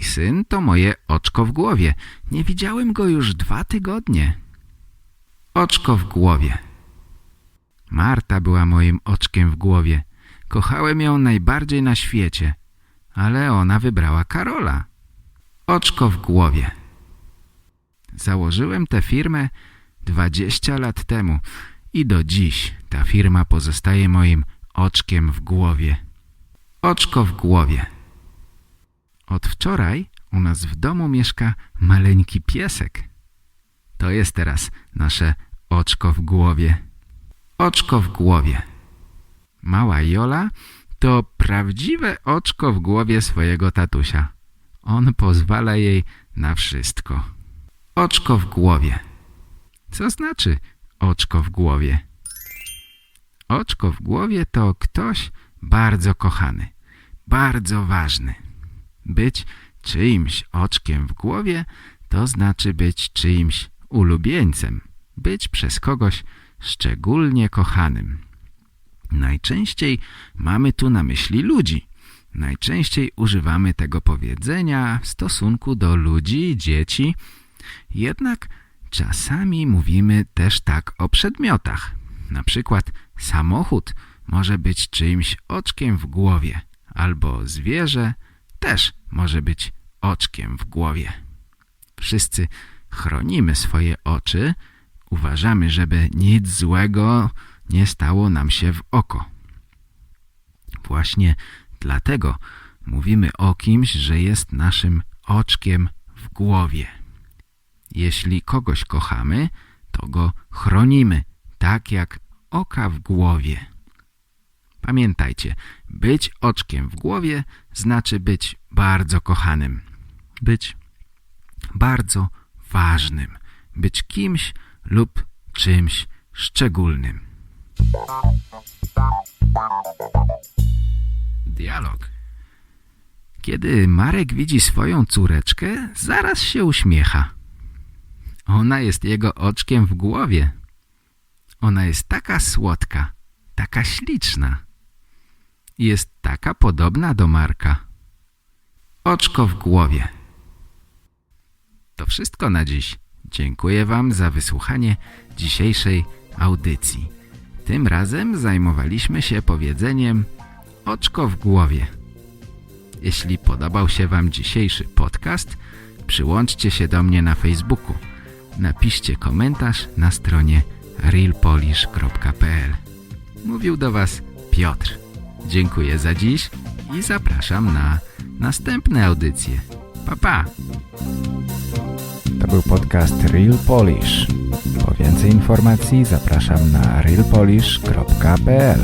Mój syn to moje oczko w głowie. Nie widziałem go już dwa tygodnie. Oczko w głowie. Marta była moim oczkiem w głowie. Kochałem ją najbardziej na świecie, ale ona wybrała Karola. Oczko w głowie. Założyłem tę firmę 20 lat temu i do dziś ta firma pozostaje moim oczkiem w głowie. Oczko w głowie. Od wczoraj u nas w domu mieszka maleńki piesek. To jest teraz nasze oczko w głowie. Oczko w głowie. Mała Jola to prawdziwe oczko w głowie swojego tatusia. On pozwala jej na wszystko. Oczko w głowie. Co znaczy oczko w głowie? Oczko w głowie to ktoś bardzo kochany, bardzo ważny. Być czyimś oczkiem w głowie to znaczy być czyimś ulubieńcem, być przez kogoś szczególnie kochanym. Najczęściej mamy tu na myśli ludzi. Najczęściej używamy tego powiedzenia w stosunku do ludzi, dzieci. Jednak czasami mówimy też tak o przedmiotach. Na przykład samochód może być czyimś oczkiem w głowie, albo zwierzę też może być oczkiem w głowie. Wszyscy chronimy swoje oczy, uważamy, żeby nic złego nie stało nam się w oko. Właśnie dlatego mówimy o kimś, że jest naszym oczkiem w głowie. Jeśli kogoś kochamy, to go chronimy, tak jak oka w głowie. Pamiętajcie, być oczkiem w głowie znaczy być bardzo kochanym, być bardzo ważnym, być kimś lub czymś szczególnym. Dialog Kiedy Marek widzi swoją córeczkę, zaraz się uśmiecha. Ona jest jego oczkiem w głowie. Ona jest taka słodka, taka śliczna. Jest taka podobna do Marka. Oczko w głowie. To wszystko na dziś. Dziękuję Wam za wysłuchanie dzisiejszej audycji. Tym razem zajmowaliśmy się powiedzeniem oczko w głowie. Jeśli podobał się Wam dzisiejszy podcast, przyłączcie się do mnie na Facebooku. Napiszcie komentarz na stronie realpolish.pl Mówił do Was Piotr. Dziękuję za dziś i zapraszam na następne audycje. Pa, pa! To był podcast Real Polish. Po więcej informacji zapraszam na realpolish.pl